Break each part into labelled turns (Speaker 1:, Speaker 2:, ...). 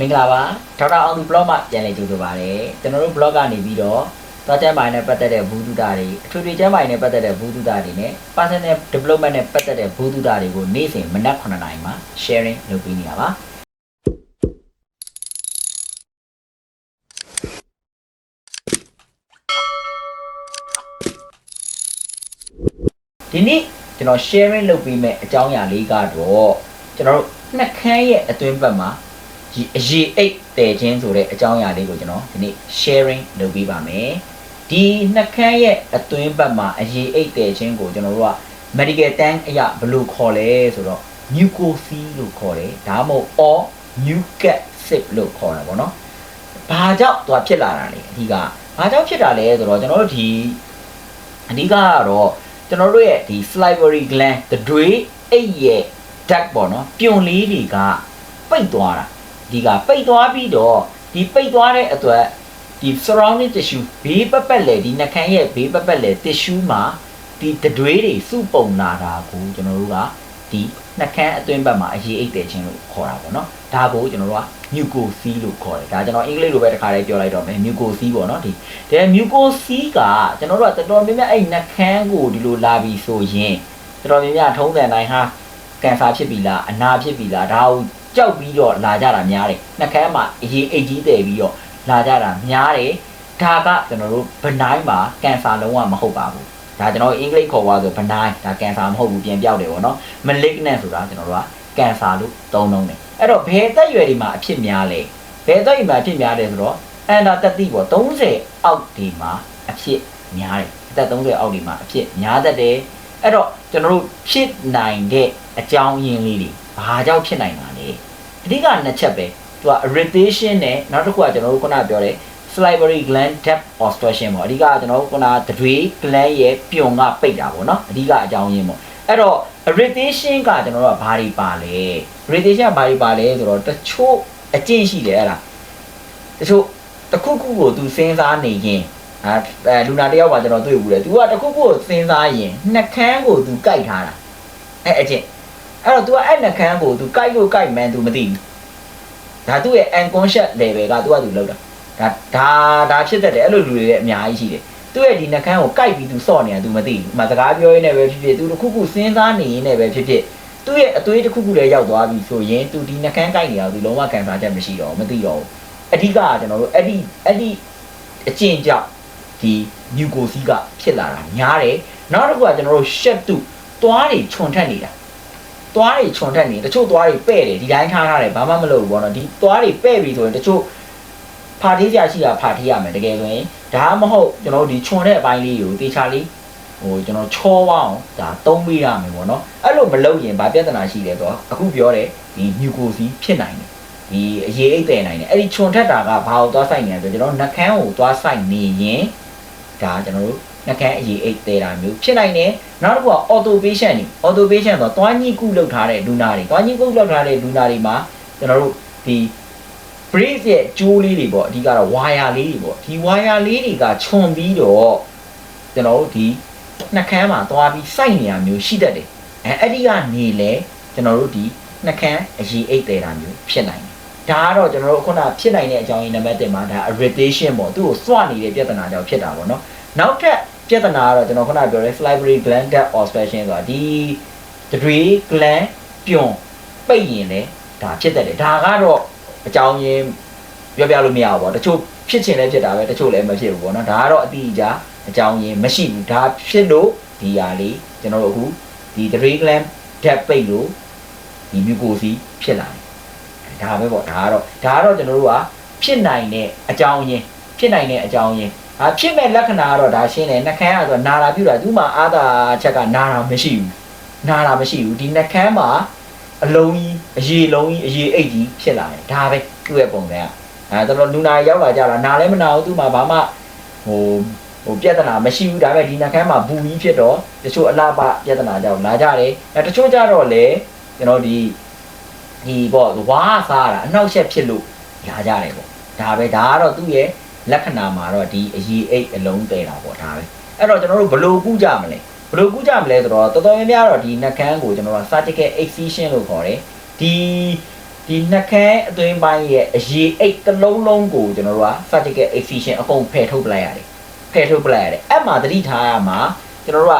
Speaker 1: မင်္ဂလာပါဒေါက်တာအောင်သူ blog မှာပြန်လည်ကြိုဆိုပါရစေကျွန်တော်တို့ blog ကနေပြီးတော့သွားကျမ်းပိုင်းနဲ့ပတ်သက်တဲ့ဘူးတုတာတွေအထွေထွေကျမ်းပိုင်းနဲ့ပတ်သက်တဲ့ဘူးတုတာတွေနဲ့ personal development နဲ့ပတ်သက်တဲ့ဘူးတုတာတွေကိုနေ့စဉ်မနက်9:00နာရီမှာ sharing လုပ်ပေးနေတာပါဒီနေ့ကျွန်တော် sharing လုပ်ပေးမယ့်အကြောင်းအရာလေးကတော့ကျွန်တော်တို့နှက်ခမ်းရဲ့အတွင်းဘက်မှာ ဒီအရေးအိတ်တည်ခြင်းဆိုတဲ့အကြောင်းအရာလေးကိုကျွန်တော်ဒီနေ့ sharing လုပ်ပေးပါမယ်ဒီနှက်ခမ်းရဲ့အတွင်းဘက်မှာအရေးအိတ်တည်ခြင်းကိုကျွန်တော်တို့က medical term အရာဘယ်လိုခေါ်လဲဆိုတော့ mucosi လို့ခေါ်တယ်ဒါမှမဟုတ် or mucus လို့ခေါ်တာပေါ့နော်ဘာကြောင့်သူကဖြစ်လာတာလဲအဓိကဘာကြောင့်ဖြစ်တာလဲဆိုတော့ကျွန်တော်တို့ဒီအဓိကကတော့ကျွန်တော်တို့ရဲ့ဒီ salivary gland တတွေးအိတ်ရဲ့ duct ပေါ့နော်ပြွန်လေးတွေကပိတ်သွားတာ ဒီကပိတ်သွားပြီးတော့ဒီပိတ်သွားတဲ့အတွက်ဒီ surrounding tissue ဘေးပတ်ပတ်လေဒီနှာခမ်းရဲ့ဘေးပတ်ပတ်လေ tissue မှာဒီတတွေးတွေစုပုံလာတာကိုကျွန်တော်တို့ကဒီနှာခမ်းအတွင်းဘက်မှာအရေးအိတ်တယ်ခြင်းလို့ခေါ်တာပေါ့နော်ဒါကိုကျွန်တော်တို့က mucosi လို့ခေါ်တယ်ဒါကျွန်တော်အင်္ဂလိပ်လိုပဲတစ်ခါလေးပြောလိုက်တော့မယ် mucosi ပေါ့နော်ဒီဒါ mucosi ကကျွန်တော်တို့ကတော်တော်များများအဲ့နှာခမ်းကိုဒီလိုလာပြီးဆိုရင်တော်တော်များများထုံးစံတိုင်းဟာကင်ဆာဖြစ်ပြီလားအနာဖြစ်ပြီလားဒါကို ကြောက်ပြီးတော့လာကြတာများတယ်နှာခမ်းမှာအရေးအိတ်ကြီးတည်ပြီးတော့လာကြတာများတယ်ဒါကကျွန်တော်တို့ benign မှာကင်ဆာလုံးဝမဟုတ်ပါဘူးဒါကျွန်တော်အင်္ဂလိပ်ခေါ်ပါဆို benign ဒါကင်ဆာမဟုတ်ဘူးပြန်ပြောက်တယ်ပေါ့နော် malignant ဆိုတာကျွန်တော်တို့ကကင်ဆာလို့သုံးလုံးတယ်အဲ့တော့ဘယ်သက်ရွယ်ဒီမှာအဖြစ်များလဲဘယ်သက်ရွယ်မှာအဖြစ်များတယ်ဆိုတော့အန်တာတက်တိပေါ့30အောက်ဒီမှာအဖြစ်များတယ်အသက်30အောက်ဒီမှာအဖြစ်များတတ်တယ်အဲ့တော့ကျွန်တော်တို့ဖြစ်နိုင်တဲ့အကြောင်းရင်းလေးတွေ ဘာကြောင့်ဖြစ်နိုင်တာလဲအဓိကနှစ်ချက်ပဲသူက irritation နဲ့နောက်တစ်ခုကကျွန်တော်တို့ခုနပြောတဲ့ salivary gland depth obstruction ပေါ့အဓိကကျွန်တော်တို့ခုနတတွေး gland ရဲ့ပြုံကပိတ်တာပေါ့နော်အဓိကအကြောင်းရင်းပေါ့အဲ့တော့ irritation ကကျွန်တော်တို့ကဘာတွေပါလဲ irritation ကဘာတွေပါလဲဆိုတော့တချို့အကျင့်ရှိတယ်အဲ့ဒါတချို့တစ်ခုခုကိုသူစဉ်းစားနေရင်အဲလူနာတယောက်ပါကျွန်တော်တွေ့ဘူးတယ်သူကတစ်ခုခုကိုစဉ်းစားရင်နှကန်းကိုသူကြိုက်ထားတာအဲ့အကျင့် အဲ့တော့ तू ကအဲ့နှကန်းကို तू ကြိုက်လို့ကြိုက်မှန်း तू မသိဘူးဒါသူ့ရဲ့ unconscious level က तू က तू လောက်တာဒါဒါဒါဖြစ်တတ်တယ်အဲ့လိုလူတွေလည်းအများကြီးရှိတယ်သူ့ရဲ့ဒီနှကန်းကိုကြိုက်ပြီး तू စော့နေတာ तू မသိဘူး။မစကားပြောရင်းနဲ့ပဲဖြစ်ဖြစ် तू တစ်ခုခုစဉ်းစားနေရင်းနဲ့ပဲဖြစ်ဖြစ်သူ့ရဲ့အသွေးတစ်ခုခုလည်းရောက်သွားပြီဆိုရင် तू ဒီနှကန်းကြိုက်နေတာ तू လုံးဝကန်ဆာချက်မရှိတော့ဘူးမသိတော့ဘူး။အဓိကကကျွန်တော်တို့အဲ့ဒီအဲ့ဒီအကျင့်ကြောင့်ဒီ mucosi ကဖြစ်လာတာများတယ်။နောက်တစ်ခုကကျွန်တော်တို့ရှက်တုသွားတွေခြုံထက်နေတာ။ သွားတွေခြုံထက်နေတချို့သွားတွေပဲ့တယ်ဒီတိုင်းထားထားတယ်ဘာမှမလုပ်ဘူးပေါ့နော်ဒီသွားတွေပဲ့ပြီဆိုရင်တချို့ဖာထေးကြရှိတာဖာထေးရမယ်တကယ်ဆိုရင်ဒါမှမဟုတ်ကျွန်တော်တို့ဒီခြုံတဲ့အပိုင်းလေးကိုတေချာလေးဟိုကျွန်တော်ချောဝအောင်ဒါသုံးပေးရမယ်ပေါ့နော်အဲ့လိုမလုပ်ရင်ဘာပြဿနာရှိလဲဆိုတော့အခုပြောတယ်ဒီ mucosi ဖြစ်နိုင်တယ်ဒီအရေးအိတ်တယ်နိုင်တယ်အဲ့ဒီခြုံထက်တာကဘာကိုသွားဆိုင်နေလဲဆိုကျွန်တော်နှကန်းကိုသွားဆိုင်နေရင်ဒါကျွန်တော်တို့ နှကန်းအရေးအိတ်တယ်တာမျိုးဖြစ်နိုင်တယ်နောက်တစ်ခုက auto patient တွေ auto patient ဆိုတော့တွားညှိကုလောက်ထားတဲ့လူနာတွေတွားညှိကုလောက်ထားတဲ့လူနာတွေမှာကျွန်တော်တို့ဒီ brace ရဲ့ကြိုးလေးတွေပေါ့အဓိကတော့ wire လေးတွေပေါ့ဒီ wire လေးတွေကခြုံပြီးတော့ကျွန်တော်တို့ဒီနှကန်းမှာသွားပြီးစိုက်နေရမျိုးရှိတတ်တယ်အဲအဲ့ဒီကနေလဲကျွန်တော်တို့ဒီနှကန်းအရေးအိတ်တယ်တာမျိုးဖြစ်နိုင်တယ်ဒါကတော့ကျွန်တော်တို့ခုနဖြစ်နိုင်တဲ့အကြောင်းရင်းနံပါတ်1မှာဒါ irritation ပေါ့သူ့ကိုစွနေတဲ့ပြဿနာကြောင့်ဖြစ်တာပေါ့နော်နောက်ထပ် ပြဿနာကတော့ကျွန်တော်ခုနပြောတဲ့ salivary gland duct obstruction ဆိုတာဒီ degree gland ပြုံပိတ်ရင်လေဒါဖြစ်တတ်တယ်ဒါကတော့အကြောင်းရင်းပြောပြလို့မရဘူးပေါ့တချို့ဖြစ်ချင်လည်းဖြစ်တာပဲတချို့လည်းမဖြစ်ဘူးပေါ့နော်ဒါကတော့အတိအကျအကြောင်းရင်းမရှိဘူးဒါဖြစ်လို့ဒီဟာလေးကျွန်တော်တို့အခုဒီ degree gland duct ပိတ်လို့ဒီ mucosi ဖြစ်လာတယ်ဒါပဲပေါ့ဒါကတော့ဒါကတော့ကျွန်တော်တို့ကဖြစ်နိုင်တဲ့အကြောင်းရင်းဖြစ်နိုင်တဲ့အကြောင်းရင်း အာဖြစ်မဲ့လက္ခဏာကတော့ဒါရှင်းတယ်နှကန်းကဆိုနာတာပြူတာသူ့မှာအာသာချက်ကနာတာမရှိဘူးနာတာမရှိဘူးဒီနှကန်းမှာအလုံးကြီးအရေလုံးကြီးအရေအိတ်ကြီးဖြစ်လာတယ်ဒါပဲသူ့ရဲ့ပုံစံကအဲတော်တော်လူနာရောက်လာကြတာနာလည်းမနာဘူးသူ့မှာဘာမှဟိုဟိုပြဿနာမရှိဘူးဒါပေမဲ့ဒီနှကန်းမှာဘူကြီးဖြစ်တော့တချို့အလားပပြဿနာကြောင့်လာကြတယ်အဲတချို့ကြတော့လေကျွန်တော်ဒီဒီပေါ့ဝါးစားတာအနှောက်အယှက်ဖြစ်လို့လာကြတယ်ပေါ့ဒါပဲဒါကတော့သူ့ရဲ့ လက္ခဏာမှာတော့ဒီအရေးအိတ်အလုံးတဲတာပေါ့ဒါပဲအဲ့တော့ကျွန်တော်တို့ဘယ်လိုကုကြမလဲဘယ်လိုကုကြမလဲဆိုတော့တော်တော်များများတော့ဒီနှကန်းကိုကျွန်တော်တို့ surgical excision လို့ခေါ်တယ်ဒီဒီနှကန်းအတွင်းပိုင်းရဲ့အရေးအိတ်တစ်လုံးလုံးကိုကျွန်တော်တို့က surgical excision အကုန်ဖယ်ထုတ်ပလိုက်ရတယ်ဖယ်ထုတ်ပလိုက်ရတယ်အဲ့မှာသတိထားရမှာကျွန်တော်တို့က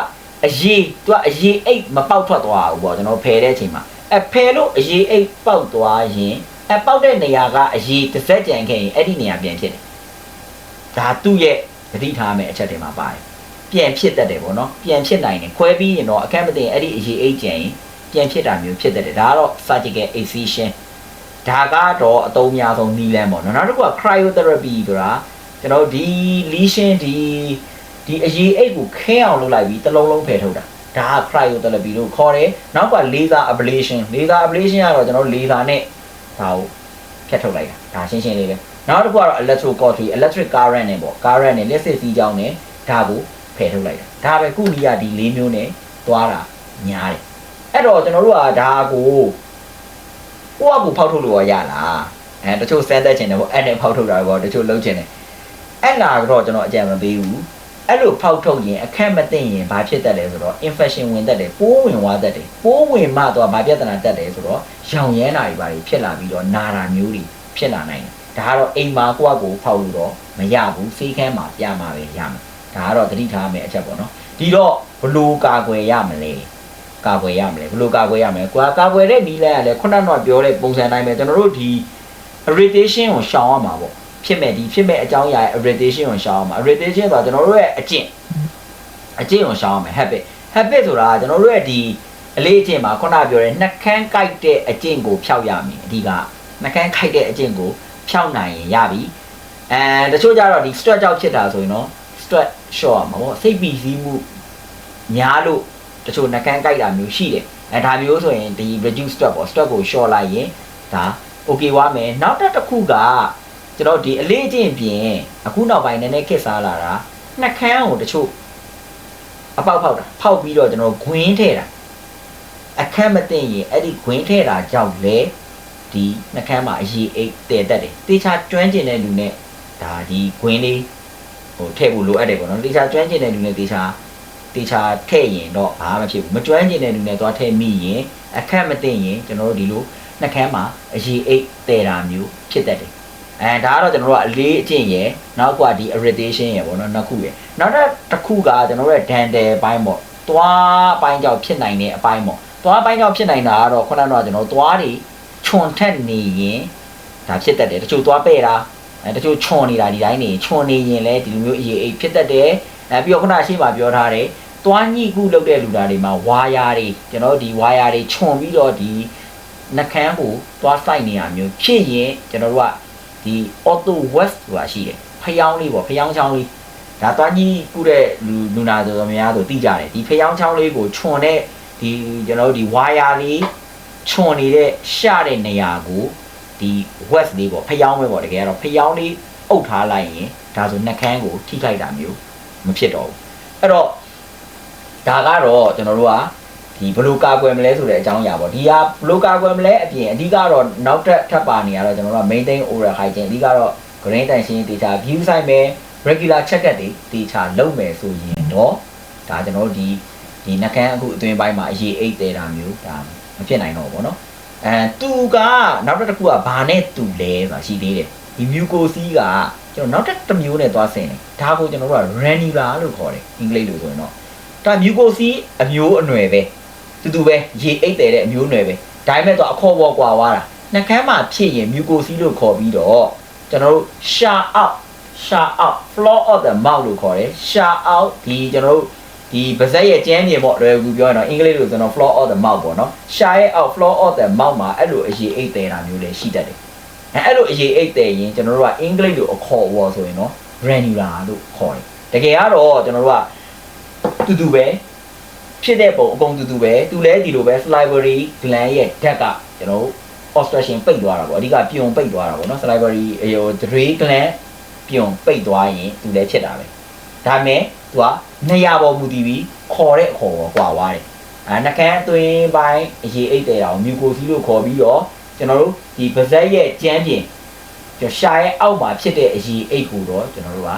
Speaker 1: အရေးသူကအရေးအိတ်မပေါက်ထွက်သွားဘူးပေါ့ကျွန်တော်ဖယ်တဲ့အချိန်မှာအဖယ်လို့အရေးအိတ်ပေါက်သွားရင်အပေါက်တဲ့နေရာကအရေးတစ်စက်ကြံခဲ့ရင်အဲ့ဒီနေရာပြန်ဖြစ်တယ် ဒါသူ့ရဲ့သတိထားမယ်အချက်တွေမှာပါတယ်ပြန်ဖြစ်တတ်တယ်ပေါ့နော်ပြန်ဖြစ်နိုင်တယ်ခွဲပြီးရင်တော့အခက်မသိရင်အဲ့ဒီအရေးအိတ်ကြံရင်ပြန်ဖြစ်တာမျိုးဖြစ်တတ်တယ်ဒါကတော့ surgical excision ဒါကတော့အသုံးများဆုံးနီးလန်းပေါ့နော်နောက်တစ်ခုက cryotherapy ဆိုတာကျွန်တော်တို့ဒီ lesion ဒီဒီအရေးအိတ်ကိုခင်းအောင်လုပ်လိုက်ပြီးတစ်လုံးလုံးဖယ်ထုတ်တာဒါက cryotherapy လို့ခေါ်တယ်နောက်က laser ablation laser ablation ကတော့ကျွန်တော်တို့ laser နဲ့ဒါကိုဖြတ်ထုတ်လိုက်တာဒါရှင်းရှင်းလေးပဲ နောက်တစ်ခုကတော့ electrocautery electric current နဲ့ပေါ့ current နဲ့လက်စစ်စီးကြောင်းနဲ့ဒါကိုဖယ်ထုတ်လိုက်တာဒါပဲကုလီယာဒီ၄မျိုးနဲ့သွားတာညားတယ်အဲ့တော့ကျွန်တော်တို့ကဒါကိုကိုယ့်အကူဖောက်ထုတ်လို့ရရလားအဲတချို့စမ်းသက်ချင်တယ်ပေါ့အဲ့နဲ့ဖောက်ထုတ်တာပေါ့တချို့လုံးချင်တယ်အဲ့လာတော့ကျွန်တော်အကြံမပေးဘူးအဲ့လိုဖောက်ထုတ်ရင်အခက်မသိရင်ဘာဖြစ်တတ်လဲဆိုတော့ infection ဝင်တတ်တယ်ပိုးဝင်သွားတတ်တယ်ပိုးဝင်မှတော့ဘာပြဿနာတက်တယ်ဆိုတော့ရောင်ရမ်းတာတွေဘာတွေဖြစ်လာပြီးတော့နာတာမျိုးတွေဖြစ်လာနိုင်တယ် ဒါကတော့အိမ်မှာကိုယ့်အကူဖောက်လို့တော့မရဘူးစေးခန်းမှာပြမှာပဲရမှာဒါကတော့သတိထားမယ်အချက်ပေါ့နော်ဒီတော့ဘလို့ကာကွယ်ရမလဲကာကွယ်ရမလဲဘယ်လိုကာကွယ်ရမလဲကွာကာကွယ်တဲ့နီးလဲကလည်းခုနကတော့ပြောတဲ့ပုံစံတိုင်းပဲကျွန်တော်တို့ဒီ irritation ကိုရှောင်ရမှာပေါ့ဖြစ်မဲ့ဒီဖြစ်မဲ့အကြောင်းအရာရဲ့ irritation ကိုရှောင်ရမှာ irritation ဆိုတာကျွန်တော်တို့ရဲ့အကျင့်အကျင့်ကိုရှောင်ရမယ် habit habit ဆိုတာကျွန်တော်တို့ရဲ့ဒီအလေးအကျင့်မှာခုနပြောတဲ့နှက်ခမ်းကိုက်တဲ့အကျင့်ကိုဖျောက်ရမယ်အဓိကနှက်ခမ်းကိုက်တဲ့အကျင့်ကို ဖျောက်နိုင်ရင်ရပြီအဲတချို့ကြတော့ဒီ stress ကြောင့်ဖြစ်တာဆိုရင်တော့ stress လျှော့ရမှာပေါ့စိတ်ပီစီးမှုများလို့တချို့နှကန်းကြိုက်တာမျိုးရှိတယ်အဲဒါမျိုးဆိုရင်ဒီ reduce stress ပေါ့ stress ကို short လိုက်ရင်ဒါ okay ဝါမယ်နောက်တစ်ခုကကျွန်တော်ဒီအလေးအကျင့်ပြင်အခုနောက်ပိုင်းနည်းနည်းခက်စားလာတာနှကန်းကိုတချို့အပေါက်ဖောက်တာဖောက်ပြီးတော့ကျွန်တော်ဂွင်းထဲတာအခက်မသိရင်အဲ့ဒီဂွင်းထဲတာကြောင့်လေ ဒီနှကန်းမှာအရေးအိတ်တည်တတ်တယ်တေချာကျွမ်းကျင်တဲ့လူနဲ့ဒါဒီဂွင်းလေးဟိုထည့်ဖို့လိုအပ်တယ်ပေါ့နော်တေချာကျွမ်းကျင်တဲ့လူနဲ့တေချာတေချာထည့်ရင်တော့ဘာမှမဖြစ်ဘူးမကျွမ်းကျင်တဲ့လူနဲ့သွားထည့်မိရင်အခက်မသိရင်ကျွန်တော်တို့ဒီလိုနှကန်းမှာအရေးအိတ်တဲတာမျိုးဖြစ်တတ်တယ်အဲဒါကတော့ကျွန်တော်တို့ကအလေးအကျင့်ရယ်နောက်ကဒီ irritation ရယ်ပေါ့နော်နှစ်ခုရယ်နောက်တစ်ခုကကျွန်တော်တို့ရဲ့ dental ဘိုင်းပေါ့သွားအပိုင်းကြောင့်ဖြစ်နိုင်တဲ့အပိုင်းပေါ့သွားအပိုင်းကြောင့်ဖြစ်နိုင်တာကတော့ခုနကတော့ကျွန်တော်သွားတွေ ခြုံထက်နေရင်ဒါဖြစ်တတ်တယ်တချို့သွားပဲ့တာအဲတချို့ခြုံနေတာဒီတိုင်းနေခြုံနေရင်လည်းဒီလိုမျိုးအရေးအိတ်ဖြစ်တတ်တယ်အဲပြီးတော့ခုနရှေ့မှာပြောထားတယ်သွားညှိကုလုပ်တဲ့လူသားတွေမှာဝါယာတွေကျွန်တော်တို့ဒီဝါယာတွေခြုံပြီးတော့ဒီနှကန်းကိုသွားဆိုင်နေရမျိုးဖြစ်ရင်ကျွန်တော်တို့ကဒီ auto west ဆိုတာရှိတယ်ဖျောင်းလေးပေါ့ဖျောင်းချောင်းလေးဒါသွားညှိကုတဲ့လူလူနာဆိုတော့များဆိုသိကြတယ်ဒီဖျောင်းချောင်းလေးကိုခြုံတဲ့ဒီကျွန်တော်တို့ဒီဝါယာလေး ခြုံနေတဲ့ရှတဲ့နေရာကိုဒီ west လေးပေါ့ဖျောင်းပဲပေါ့တကယ်ကတော့ဖျောင်းလေးအုပ်ထားလိုက်ရင်ဒါဆိုနှကန်းကိုထိခိုက်တာမျိုးမဖြစ်တော့ဘူးအဲ့တော့ဒါကတော့ကျွန်တော်တို့ကဒီဘယ်လိုကာကွယ်မလဲဆိုတဲ့အကြောင်းအရာပေါ့ဒီဟာဘယ်လိုကာကွယ်မလဲအပြင်အဓိကတော့နောက်ထပ်ထပ်ပါနေရတော့ကျွန်တော်တို့က maintain oral hygiene အဓိကတော့ green တန်ရှင်းဒေတာ view ဆိုင်မယ် regular check up တွေဒေတာလုပ်မယ်ဆိုရင်တော့ဒါကျွန်တော်တို့ဒီဒီနှကန်းအခုအတွင်းပိုင်းမှာအရေးအိတ်သေးတာမျိုးဒါ မဖြစ်နိုင်တော့ဘူးပေါ့နော်အဲသူကနောက်တစ်ခုကဘာနဲ့တူလဲဆိုတာရှိသေးတယ်ဒီ mucosi ကကျွန်တော်နောက်တစ်တစ်မျိုးနဲ့သွားဆင်တယ်ဒါကိုကျွန်တော်တို့က granular လို့ခေါ်တယ်အင်္ဂလိပ်လိုဆိုရင်တော့ဒါမြူကိုစီအမျိုးအနွယ်ပဲတူတူပဲရေအိတ်တယ်တဲ့အမျိုးအနွယ်ပဲဒါပေမဲ့တော့အခေါ်ပေါ်ကွာသွားတာနှကမ်းမှာဖြစ်ရင်မြူကိုစီလို့ခေါ်ပြီးတော့ကျွန်တော်တို့ shout out shout out floor of the mouth လို့ခေါ်တယ် shout out ဒီကျွန်တော်တို့ ဒီပါဇက်ရဲ့ကျမ်းမြေပေါ့လွယ်ကူပြောရင်တော့အင်္ဂလိပ်လိုဆိုတော့ floor of the mouth ပေါ့နော် shout out floor of the mouth မှာအဲ့လိုအရေအိတ်တယ်တာမျိုးလည်းရှိတတ်တယ်အဲအဲ့လိုအရေအိတ်တယ်ရင်ကျွန်တော်တို့ကအင်္ဂလိပ်လိုအခေါ်အဝေါ်ဆိုရင်တော့ granular လို့ခေါ်တယ်တကယ်ကတော့ကျွန်တော်တို့ကတူတူပဲဖြစ်တဲ့ပုံအကုန်တူတူပဲသူလဲဒီလိုပဲ salivary gland ရဲ့ဓာတ်ကကျွန်တော်တို့ obstruction ပိတ်သွားတာပေါ့အဓိကပြုံပိတ်သွားတာပေါ့နော် salivary ဟို drain gland ပြုံပိတ်သွားရင်သူလည်းဖြစ်တာပဲဒါမဲ့ သူကနေရာပေါ်မူတည်ပြီးခေါ်တဲ့အခေါ်ပေါ်ကွာသွားတယ်အဲနှကန်းအတွင်းပိုင်းအရေးအိတ်တဲ့တာကို mucosi လို့ခေါ်ပြီးတော့ကျွန်တော်တို့ဒီပါးစပ်ရဲ့ကြမ်းပြင်ကျွန်တော်ရှာရဲ့အောက်မှာဖြစ်တဲ့အရေးအိတ်ကိုတော့ကျွန်တော်တို့က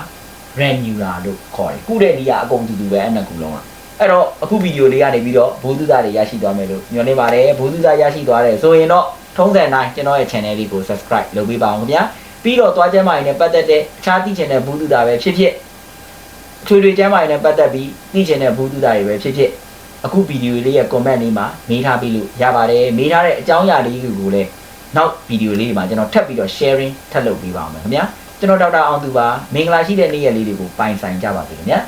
Speaker 1: granular လို့ခေါ်တယ်ကုတဲ့နေရာအကုန်တူတူပဲအဲ့နှစ်ခုလုံးကအဲ့တော့အခုဗီဒီယိုလေးကနေပြီးတော့ဘိုးသူသားတွေရရှိသွားမယ်လို့ညွှန်နေပါတယ်ဘိုးသူသားရရှိသွားတယ်ဆိုရင်တော့ထုံးစံတိုင်းကျွန်တော်ရဲ့ channel လေးကို subscribe လုပ်ပေးပါအောင်ခင်ဗျာပြီးတော့သွားကျမ်းမာရင်လည်းပတ်သက်တဲ့အခြားသိချင်တဲ့ဘူးတူတာပဲဖြစ်ဖြစ် ထွေထွေကျမ်းမာရင်လည်းပတ်သက်ပြီးသိချင်တဲ့ဘူးတူတာတွေပဲဖြစ်ဖြစ်အခုဗီဒီယိုလေးရဲ့ comment လေးမှာမေးထားပြီးလို့ရပါတယ်မေးထားတဲ့အကြောင်းအရာလေးတွေကိုလည်းနောက်ဗီဒီယိုလေးတွေမှာကျွန်တော်ထပ်ပြီးတော့ sharing ထပ်လုပ်ပေးပါအောင်မယ်ခင်ဗျာကျွန်တော်ဒေါက်တာအောင်သူပါမင်္ဂလာရှိတဲ့နေ့ရက်လေးတွေကိုပိုင်ဆိုင်ကြပါစေခင်ဗျာ